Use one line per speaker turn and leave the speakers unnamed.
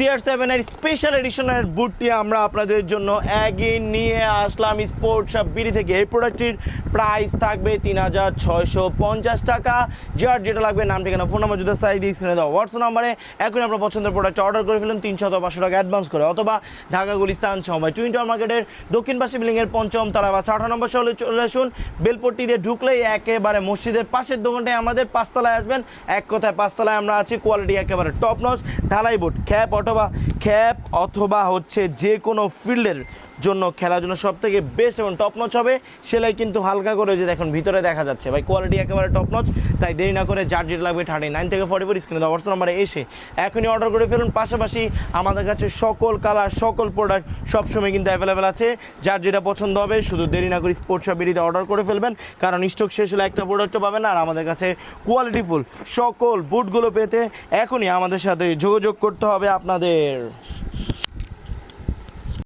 CR সেভেনের special এডিশনের বুটটি আমরা আপনাদের জন্য এগিয়ে নিয়ে আসলাম। স্পোর্ট শপ বিডি থেকে এই প্রোডাক্টটির প্রাইস থাকবে তিন হাজার ছয়শো পঞ্চাশ টাকা। যার যেটা লাগবে, নাম, ঠিকানা ফোন নাম্বার জুতো সাইজ দিয়ে স্ক্রিনে দেওয়া হোয়াটসঅ্যাপ নাম্বারে এখন আপনার পছন্দের প্রোডাক্টটা অর্ডার করে ফেলুন, তিনশো অথবা পাঁচশো টাকা অ্যাডভান্স করে। অথবা ঢাকা, গুলিস্তান সময় টুইন টাওয়ার মার্কেটের দক্ষিণ পাশে বিল্ডিংয়ের পঞ্চম তালা বা আঠারো নম্বর চলে চলে আসুন। বেলপট্টি দিয়ে ঢুকলেই একেবারে মসজিদের পাশের দোকানটায় আমাদের পাঁচতলায় আসবেন। এক কথায় পাঁচতলায় আমরা আছি কোয়ালিটি একেবারে টপ নচ ঢালাই বোর্ড খ্যাপ অথবা খ্যাপ অথবা হচ্ছে যে কোনো ফিল্ডের জন্য, খেলার জন্য সব থেকে বেস্ট এবং টপ নচ হবে। সেলাই কিন্তু হালকা করে যে দেখুন, ভিতরে দেখা যাচ্ছে। ভাই কোয়ালিটি একেবারে টপ নচ তাই দেরি না করে যার যেটা লাগবে থার্টি নাইন থেকে ফর্টি ফোর স্ক্রিনে দেওয়া নাম্বারে এসে এখনই অর্ডার করে ফেলুন। পাশাপাশি আমাদের কাছে সকল কালার সকল প্রোডাক্ট সবসময় কিন্তু অ্যাভেলেবেল আছে। যার যেটা পছন্দ হবে, শুধু দেরি না করে স্পোর্টস শপ বিডিতে অর্ডার করে ফেলবেন। কারণ স্টক শেষ হলে একটা প্রোডাক্টও পাবেন আর আমাদের কাছে কোয়ালিটিফুল সকল বুটগুলো পেতে এখনই আমাদের সাথে যোগাযোগ করতে হবে আপনাদের।